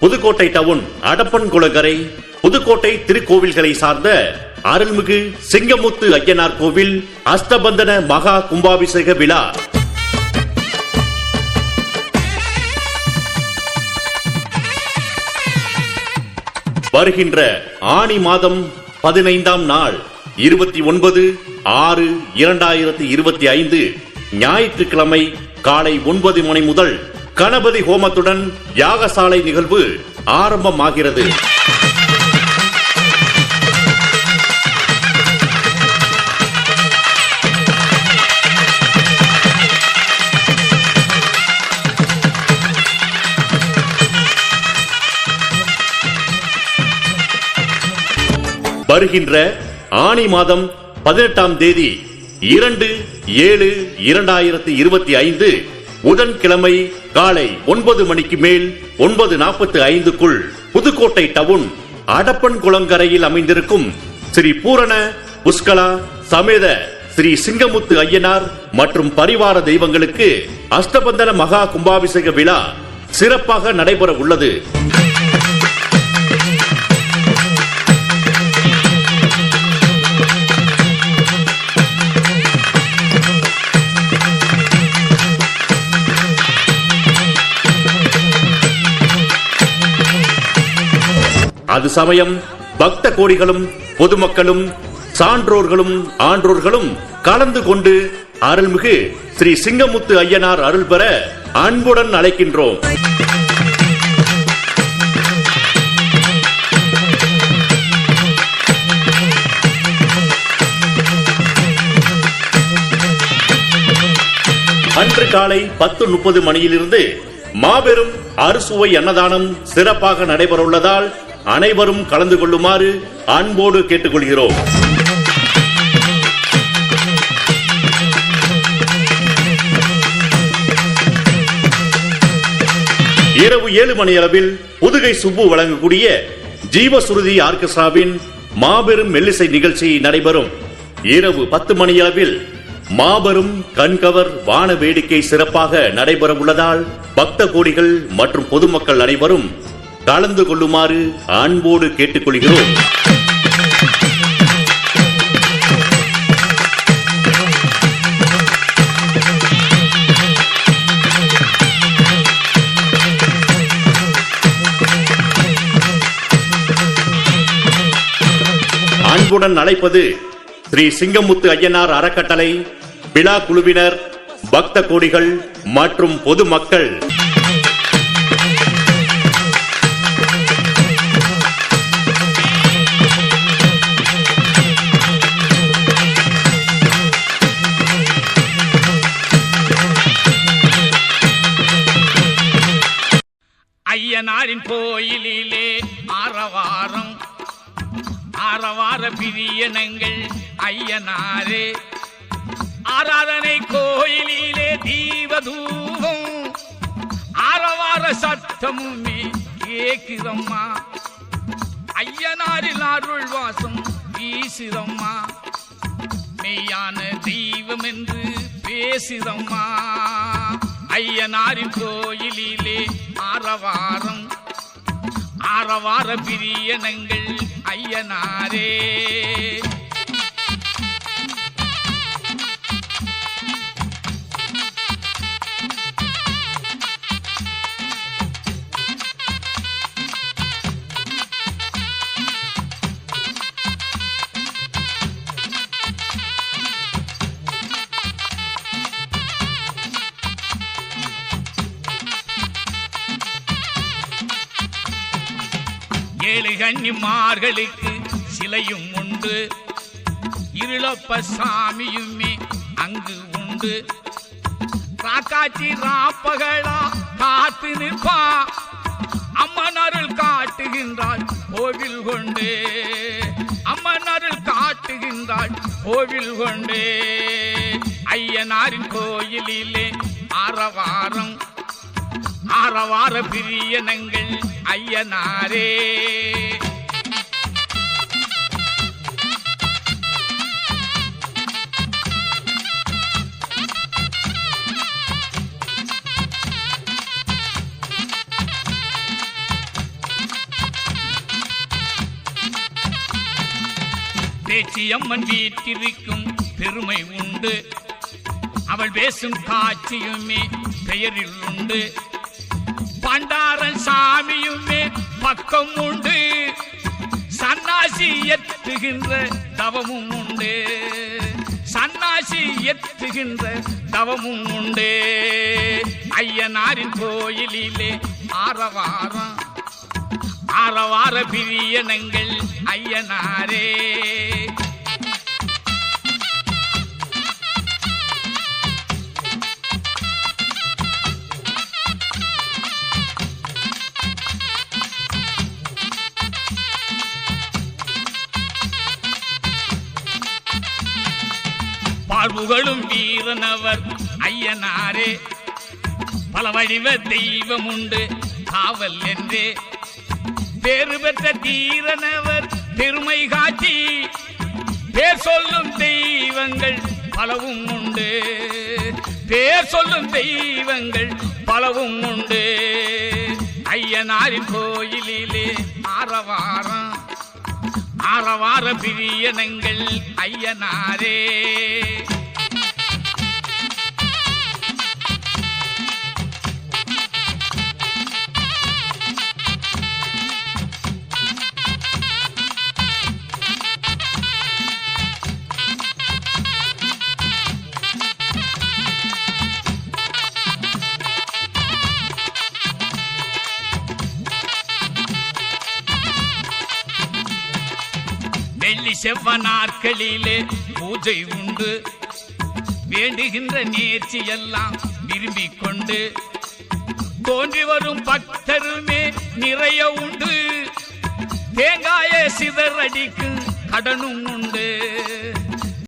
Pudukkottai town Adappan குளக்கரை புதுக்கோட்டை திருக்கோவில்களை சார்ந்த அருள்மிகு சிங்கமுத்து ஐயனார் கோவில் அஸ்தபந்தன மகா கும்பாபிஷேக விழா. வருகின்ற ஆணி மாதம் பதினைந்தாம் நாள் இருபத்தி ஒன்பது ஆறு இரண்டாயிரத்தி இருபத்தி ஐந்து ஞாயிற்றுக்கிழமை காலை ஒன்பது மணி முதல் கணபதி ஹோமத்துடன் யாகசாலை நிகழ்வு ஆரம்பமாகிறது. வருகின்ற ஆணி மாதம் பதினெட்டாம் தேதி இரண்டு ஏழு இரண்டாயிரத்தி இருபத்தி ஐந்து புதன்கிழமை காலை ஒன்பது மணிக்கு மேல் ஒன்பது நாற்பத்தி ஐந்துக்குள் புதுக்கோட்டை டவுன் அடப்பன் குளங்கரையில் அமைந்திருக்கும் ஸ்ரீ பூரண புஷ்கலா சமேத ஸ்ரீ சிங்கமுத்து ஐயனார் மற்றும் பரிவார தெய்வங்களுக்கு அஷ்டபந்தன மகா கும்பாபிஷேக விழா சிறப்பாக நடைபெற உள்ளது. அது சமயம் பக்த கோடிகளும் பொதுமக்களும் சான்றோர்களும் ஆன்றோர்களும் கலந்து கொண்டு அருள்மிகு ஸ்ரீ சிங்கமுத்து ஐயனார் அருள் பெற அன்புடன் அழைக்கின்றோம். அன்று காலை பத்து முப்பது மணியிலிருந்து மாபெரும் அறுசுவை அன்னதானம் சிறப்பாக நடைபெறவுள்ளதால் அனைவரும் கலந்து கொள்ளுமாறு அன்போடு கேட்டுக்கொள்கிறோம். இரவு ஏழு மணி அளவில் புதுகை சுப்பு வழங்கக்கூடிய ஜீவசுருதி ஆர்கெஸ்ட்ராவின் மாபெரும் மெல்லிசை நிகழ்ச்சி நடைபெறும். இரவு பத்து மணி அளவில் மாபெரும் கண்கவர் வான வேடிக்கை சிறப்பாக நடைபெற உள்ளதால் பக்த கோடிகள் மற்றும் பொதுமக்கள் அனைவரும் கலந்து கொள்ளுமாறு அன்போடு கேட்டுக்கொள்கிறோம். அன்புடன் அழைப்பது ஸ்ரீ சிங்கமுத்து ஐயனார் அறக்கட்டளை விழா குழுவினர் பக்த கோடிகள் மற்றும் பொதுமக்கள். ஆரவாரம். ஆரவார பிரியனங்கள் ஐயனாரே. ஆராதனை கோயிலிலே தீபதூபம். ஆரவார சத்தமுமே கேக்குதம்மா. ஐயனாரில் அருள் வாசம் வீசுதம்மா. மெய்யான தெய்வம் என்று பேசுதம்மா. ஐயனாரின் கோயிலிலே வார வார பிரியனங்கள் ஐயனாரே. ஏழு கன்னிமார்களுக்கு சிலையும் உண்டு. இருளப்ப சாமியுமே அங்கு உண்டு. ராக்காச்சி ராப்பகளா காத்து நிற்பா. அம்மன் அருள் காட்டுகின்றாள் கோவில் கொண்டே. அம்மன் அருள் காட்டுகின்றாள் கோவில் கொண்டே. ஐயனாரின் கோயிலிலே ஆரவாரம் ஆரவார பிரியனங்கள் ஐயனாரே. பேச்சியம்மன் வீட்டிற்கும் பெருமை உண்டு. அவள் பேசும் காட்சியுமே பெயரில் உண்டு. பண்டாரன் சாமியுமே பக்கம் உண்டு. சன்னாசி எத்துகின்ற தவமும் உண்டு. சன்னாசி எத்துகின்ற தவமும் உண்டு. ஐயனாரின் கோயிலிலே ஆரவாரம். ஆரவார பிரியனங்கள் ஐயனாரே. புகழும் வீரனவர். ஐயனாரே பல வடிவ தெய்வம் உண்டு காவல் என்றே. பேறு பெற்ற தீரனவர் பெருமை காட்சி பேர் சொல்லும் தெய்வங்கள் பலவும் உண்டு. பேர் சொல்லும் தெய்வங்கள் பலவும் உண்டு. ஐயனாரின் கோயிலிலே ஆரவாரம் ஆரவார பிரியனங்கள் ஐயனாரே. செவ்வ நாட்களிலே பூஜை உண்டு. வேண்டுகின்ற நேர்ச்சி எல்லாம் விரும்பிக் கொண்டு தோன்றி வரும் பக்தருமே நிறைய உண்டு. தேங்காய சிதறடிக்கு கடனும் உண்டு.